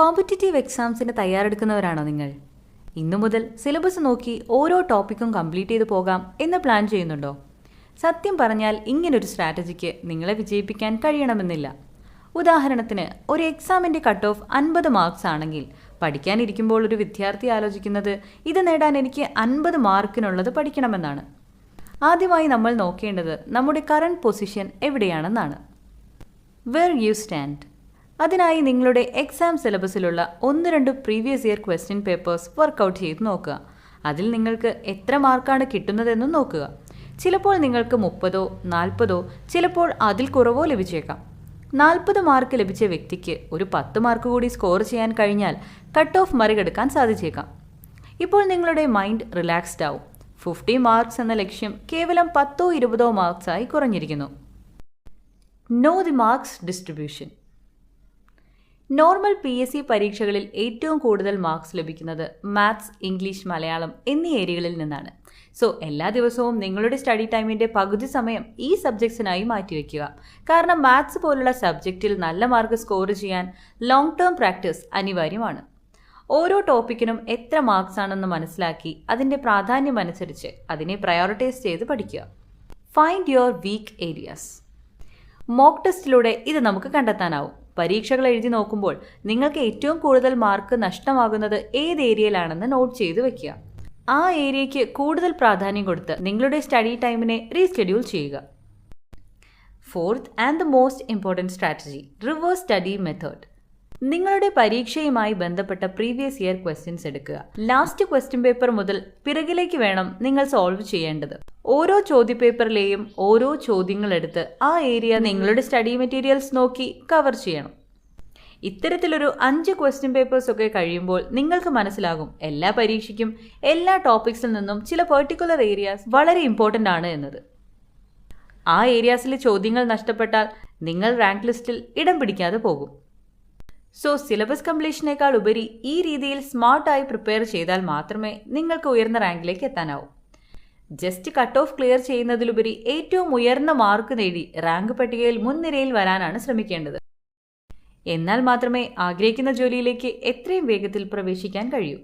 Competitive എക്സാംസിന് തയ്യാറെടുക്കുന്നവരാണോ നിങ്ങൾ? ഇന്നു മുതൽ സിലബസ് നോക്കി ഓരോ ടോപ്പിക്കും കംപ്ലീറ്റ് ചെയ്തു പോകാം എന്ന് പ്ലാൻ ചെയ്യുന്നുണ്ടോ? സത്യം പറഞ്ഞാൽ ഇങ്ങനൊരു സ്ട്രാറ്റജിക്ക് നിങ്ങളെ വിജയിപ്പിക്കാൻ കഴിയണമെന്നില്ല. ഉദാഹരണത്തിന് ഒരു എക്സാമിന്റെ കട്ട് ഓഫ് അൻപത് മാർക്സ് ആണെങ്കിൽ പഠിക്കാനിരിക്കുമ്പോൾ ഒരു വിദ്യാർത്ഥി ആലോചിക്കുന്നത് ഇത് നേടാൻ എനിക്ക് അൻപത് മാർക്കിനുള്ളത് പഠിക്കണമെന്നാണ്. ആദ്യമായി നമ്മൾ നോക്കേണ്ടത് നമ്മുടെ കറണ്ട് പൊസിഷൻ എവിടെയാണെന്നാണ്. വെർ യു സ്റ്റാൻഡ് അതിനായി നിങ്ങളുടെ എക്സാം സിലബസിലുള്ള ഒന്ന് രണ്ട് previous year question papers workout ചെയ്ത് നോക്കുക. അതിൽ നിങ്ങൾക്ക് എത്ര മാർക്കാണ് കിട്ടുന്നതെന്നും നോക്കുക. ചിലപ്പോൾ നിങ്ങൾക്ക് മുപ്പതോ നാൽപ്പതോ ചിലപ്പോൾ അതിൽ കുറവോ ലഭിച്ചേക്കാം. നാൽപ്പത് മാർക്ക് ലഭിച്ച വ്യക്തിക്ക് ഒരു പത്ത് മാർക്ക് കൂടി സ്കോർ ചെയ്യാൻ കഴിഞ്ഞാൽ കട്ട് ഓഫ് മറികടക്കാൻ സാധിച്ചേക്കാം. ഇപ്പോൾ നിങ്ങളുടെ മൈൻഡ് റിലാക്സ്ഡ് ആവും. ഫിഫ്റ്റി മാർക്സ് എന്ന ലക്ഷ്യം കേവലം പത്തോ ഇരുപതോ മാർക്സായി കുറഞ്ഞിരിക്കുന്നു. Know the marks distribution normal P S C പരീക്ഷകളിൽ ഏറ്റവും കൂടുതൽ മാർക്സ് ലഭിക്കുന്നത് മാത്സ് ഇംഗ്ലീഷ് മലയാളം എന്നീ ഏരിയകളിൽ നിന്നാണ്. സോ എല്ലാ ദിവസവും നിങ്ങളുടെ സ്റ്റഡി ടൈമിന്റെ പകുതി സമയം ഈ സബ്ജക്ട്സിനായി മാറ്റിവെക്കുക. കാരണം മാത്സ് പോലുള്ള സബ്ജക്റ്റിൽ നല്ല മാർക്ക് സ്കോർ ചെയ്യാൻ ലോങ് ടേം പ്രാക്ടീസ് അനിവാര്യമാണ്. ഓരോ ടോപ്പിക്കിനും എത്ര മാർക്സ് ആണെന്ന് മനസ്സിലാക്കി അതിന്റെ പ്രാധാന്യം അനുസരിച്ച് അതിനെ പ്രയോറിറ്റൈസ് ചെയ്ത് പഠിക്കുക. Find your weak areas mock ടെസ്റ്റിലൂടെ ഇത് നമുക്ക് കണ്ടെത്താനാവും. പരീക്ഷകൾ എഴുതി നോക്കുമ്പോൾ നിങ്ങൾക്ക് ഏറ്റവും കൂടുതൽ മാർക്ക് നഷ്ടമാകുന്നത് ഏത് ഏരിയയിലാണെന്ന് നോട്ട് ചെയ്ത് വെക്കുക. ആ ഏരിയയ്ക്ക് കൂടുതൽ പ്രാധാന്യം കൊടുത്ത് നിങ്ങളുടെ സ്റ്റഡി ടൈമിനെ റീസ്കെഡ്യൂൾ ചെയ്യുക. Fourth and the most important strategy reverse study method നിങ്ങളുടെ പരീക്ഷയുമായി ബന്ധപ്പെട്ട പ്രീവിയസ് ഇയർ ക്വസ്റ്റ്യൻസ് എടുക്കുക. ലാസ്റ്റ് ക്വസ്റ്റ്യൻ പേപ്പർ മുതൽ പിറകിലേക്ക് വേണം നിങ്ങൾ സോൾവ് ചെയ്യേണ്ടത്. ഓരോ ചോദ്യപേപ്പറിലെയും ഓരോ ചോദ്യങ്ങൾ എടുത്ത് ആ ഏരിയ നിങ്ങളുടെ സ്റ്റഡി മെറ്റീരിയൽസ് നോക്കി കവർ ചെയ്യണം. ഇത്തരത്തിലൊരു അഞ്ച് ക്വസ്റ്റ്യൻ പേപ്പേഴ്സ് ഒക്കെ കഴിയുമ്പോൾ നിങ്ങൾക്ക് മനസ്സിലാകും എല്ലാ പരീക്ഷയ്ക്കും എല്ലാ ടോപ്പിക്സിൽ നിന്നും ചില പെർട്ടിക്കുലർ ഏരിയാസ് വളരെ ഇമ്പോർട്ടന്റ് ആണ് എന്നത്. ആ ഏരിയാസിലെ ചോദ്യങ്ങൾ നഷ്ടപ്പെട്ടാൽ നിങ്ങൾ റാങ്ക് ലിസ്റ്റിൽ ഇടം പിടിക്കാതെ പോകും. സോ സിലബസ് കംപ്ലീഷനേക്കാൾ ഉപരി ഈ രീതിയിൽ സ്മാർട്ടായി പ്രിപ്പയർ ചെയ്താൽ മാത്രമേ നിങ്ങൾക്ക് ഉയർന്ന റാങ്കിലേക്ക് എത്താനാവൂ. ജസ്റ്റ് കട്ട് ഓഫ് ക്ലിയർ ചെയ്യുന്നതിലുപരി ഏറ്റവും ഉയർന്ന മാർക്ക് നേടി റാങ്ക് പട്ടികയിൽ മുൻനിരയിൽ വരാനാണ് ശ്രമിക്കേണ്ടത്. എന്നാൽ മാത്രമേ ആഗ്രഹിക്കുന്ന ജോലിയിലേക്ക് എത്രയും വേഗത്തിൽ പ്രവേശിക്കാൻ കഴിയൂ.